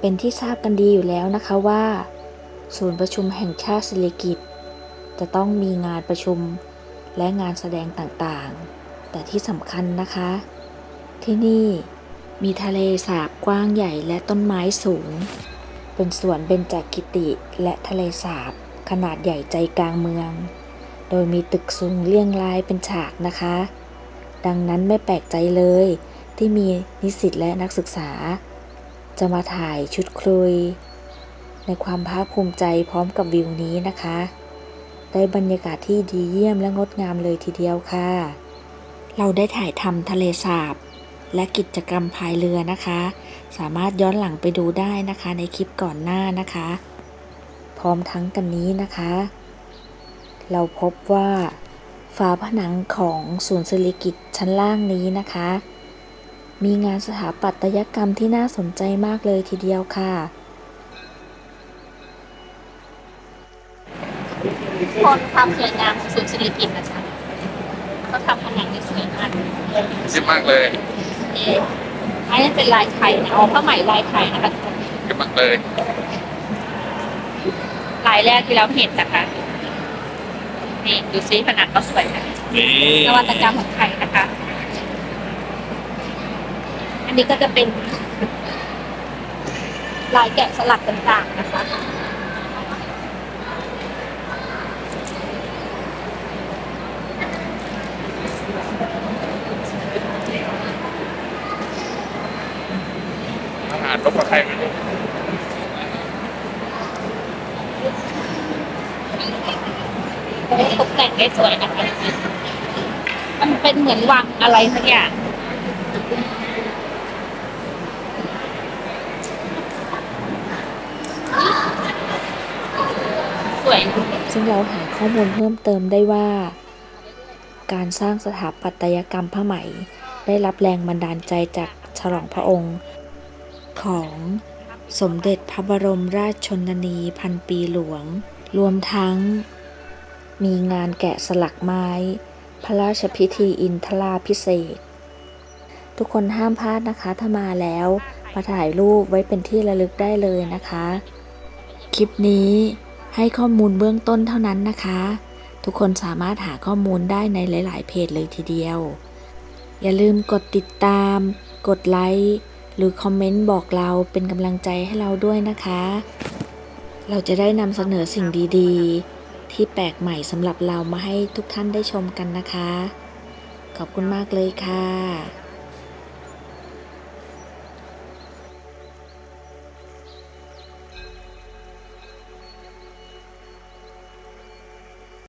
เป็นที่ทราบกันดีอยู่แล้วนะคะว่า ศูนย์ประชุมแห่งชาติสิริกิตจะต้องมีงานประชุมและงานแสดงต่างๆ แต่ที่สำคัญนะคะ ที่นี่มีทะเลสาบกว้างใหญ่และต้นไม้สูง เป็นสวนเบญจกิติและทะเลสาบขนาดใหญ่ใจกลางเมือง โดยมีตึกสูงเรียงรายเป็นฉากนะคะ ดังนั้นไม่แปลกใจเลยที่มีนิสิตและนักศึกษา จะมาถ่ายชุดครุย ในความภาคภูมิใจพร้อมกับวิวนี้นะคะ ได้บรรยากาศที่ดีเยี่ยมและงดงามเลยทีเดียวค่ะ เราได้ถ่ายทำทะเลสาบ และกิจกรรมพายเรือนะคะ สามารถย้อนหลังไปดูได้นะคะในคลิปก่อนหน้านะคะ พร้อมทั้งกันนี้นะคะ เราพบว่าฝาผนังของศูนย์ศิริกิตชั้นล่างนี้นะคะ มีงานสถาปัตยกรรมที่น่าสนใจมากเลยทีเดียวค่ะ คนความสวยงามของศูนย์ศิริกิติ์นะคะเขาทำผนังได้สวยมากเยี่ยมมากเลยเอ๊ะอันนี้เป็นลายไทยนะเอาผ้าไหมลายไทยนะคะทุกคนเยี่ยมมากเลย ลายแรกที่เราเห็นนะคะนี่ดูซิผนังก็สวยนะนี่นวัตกรรมของไทยนะคะ อันนี้ก็จะเป็นลายแกะสลักต่างๆนะคะ อาหารรบกับใครไม่รู้ตกแต่งได้สวยนะคะ มันเป็นเหมือนวังอะไรสักอย่าง สวย ซึ่งเราหาข้อมูลเพิ่มเติมได้ว่า การสร้างสถาปัตยกรรมผ้าไหม ได้รับแรงบันดาลใจจากฉลองพระองค์ ของสมเด็จพระบรมราชชนนีพันปีหลวง รวมทั้ง มีงานแกะสลักไม้ พระราชพิธีอินทราพิเศษ ทุกคนห้ามพลาดนะคะ ถ้ามาแล้วมาถ่ายรูปไว้เป็นที่ระลึกได้เลยนะคะ คลิปนี้ ให้ข้อมูลเบื้องต้นเท่านั้นนะคะ ทุกคนสามารถหาข้อมูลได้ในหลาย ๆ เพจเลยทีเดียว อย่าลืมกดติดตาม กดไลค์หรือคอมเมนต์บอกเราเป็นกำลังใจให้เราด้วยนะคะ เราจะได้นำเสนอสิ่งดีๆ ที่แปลกใหม่สำหรับเรามาให้ทุกท่านได้ชมกันนะคะ ขอบคุณมากเลยค่ะ